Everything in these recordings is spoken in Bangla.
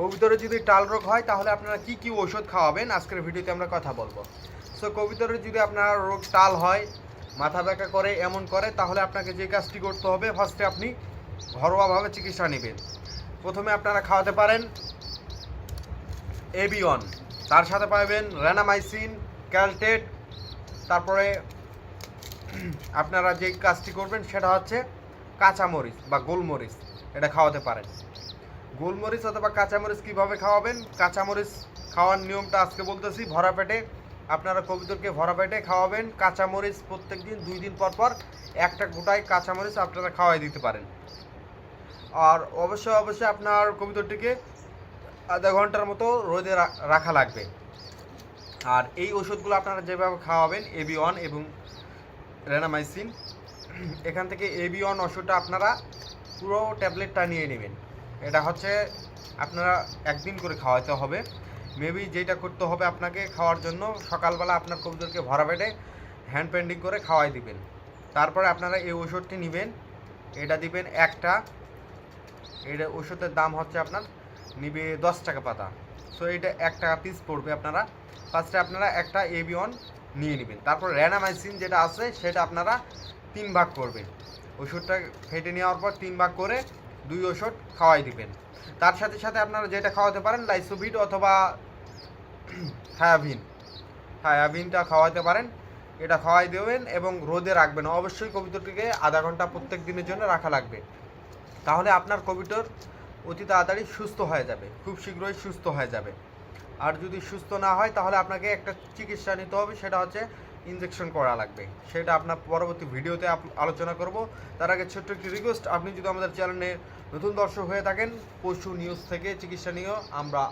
কবিতরে যদি টাল রোগ হয়, তাহলে আপনারা কি কি ওষুধ খাওয়াবেন? আজকের ভিডিওতে আমরা কথা বলব। সো কবিতরে যদি আপনার রোগ টাল হয়, মাথা ব্যথা করে, এমন করে, তাহলে আপনাকে যে কাজটি করতে হবে ফার্স্টে আপনি ঘরোয়াভাবে চিকিৎসা নেবেন। প্রথমে আপনারা খাওয়াতে পারেন এবিয়ন, তার সাথে পাবেন রেনামাইসিন, ক্যালটেট, তারপরে আপনারা যে কাজটি করবেন, সেটা হচ্ছে কাঁচামরিচ বা গোলমরিচ, এটা খাওয়াতে পারেন। গোলমরিচ অথবা কাঁচামরিচ কীভাবে খাওয়াবেন? কাঁচামরিচ খাওয়ার নিয়মটা আজকে বলতেছি, ভরা পেটে। আপনারা কবিতরকে ভরা পেটে খাওয়াবেন। কাঁচামরিচ প্রত্যেক দিন দুই দিন পর পর একটা গোটায় কাঁচামরিচ আপনারা খাওয়াই দিতে পারেন। আর অবশ্যই অবশ্যই আপনার কবিতরটিকে আধা ঘণ্টার মতো রোদে রাখা লাগবে। আর এই ওষুধগুলো আপনারা যেভাবে খাওয়াবেন এবি ওয়ান এবং রেনামাইসিন, এখান থেকে এবি ওয়ান ওষুধটা আপনারা পুরো ট্যাবলেটটা নিয়ে নেবেন। এটা হচ্ছে আপনারা একদিন করে খাওয়াতে হবে। মেবি যেটা করতে হবে আপনাকে খাওয়ার জন্য, সকালবেলা আপনার কবুতরকে ভরা পেটে হ্যান্ড পেন্ডিং করে খাওয়াই দিবেন। তারপরে আপনারা এই ওষুধটি নেবেন, এটা দিবেন একটা। এটা ওষুধের দাম হচ্ছে আপনার নিবে দশ টাকা পাতা। সো এটা এক টাকা পিস পড়বে আপনারা। ফার্স্টে আপনারা একটা এবি ওয়ান নিয়ে নেবেন। তারপর র্যানামাইসিন যেটা আছে, সেটা আপনারা তিন ভাগ করবেন। ওষুধটা ফেটে নেওয়ার পর তিন ভাগ করে দুই ওষুধ খাওয়াই দিবেন। তার সাথে সাথে আপনারা যেটা খাওয়াতে পারেন লাইসোভিড অথবা থায়াভিন। থায়াভিনটা খাওয়াতে পারেন, এটা খাওয়াই দেবেন এবং রোদে রাখবেন। অবশ্যই কবিতরটিকে আধা ঘণ্টা প্রত্যেক দিনের জন্য রাখা লাগবে। তাহলে আপনার কবিতর অতি তাড়াতাড়ি সুস্থ হয়ে যাবে, খুব শীঘ্রই সুস্থ হয়ে যাবে। আর যদি সুস্থ না হয়, তাহলে আপনাকে একটা চিকিৎসা নিতে হবে, সেটা হচ্ছে ইনজেকশন করা লাগবে। সেটা আপনার পরবর্তী ভিডিওতে আলোচনা করব। তার আগে ছোট্ট একটি রিকোয়েস্ট আপনি যদি আমাদের চ্যানেলে নতুন দর্শক হয়ে থাকেন, পশু নিউজ থেকে চিকিৎসা নিয়েও আমরা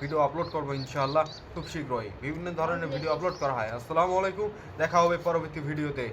ভিডিও আপলোড করব ইনশাআল্লাহ, খুব শীঘ্রই। বিভিন্ন ধরনের ভিডিও আপলোড করা হয়। আসসালামু আলাইকুম, দেখা হবে পরবর্তী ভিডিওতে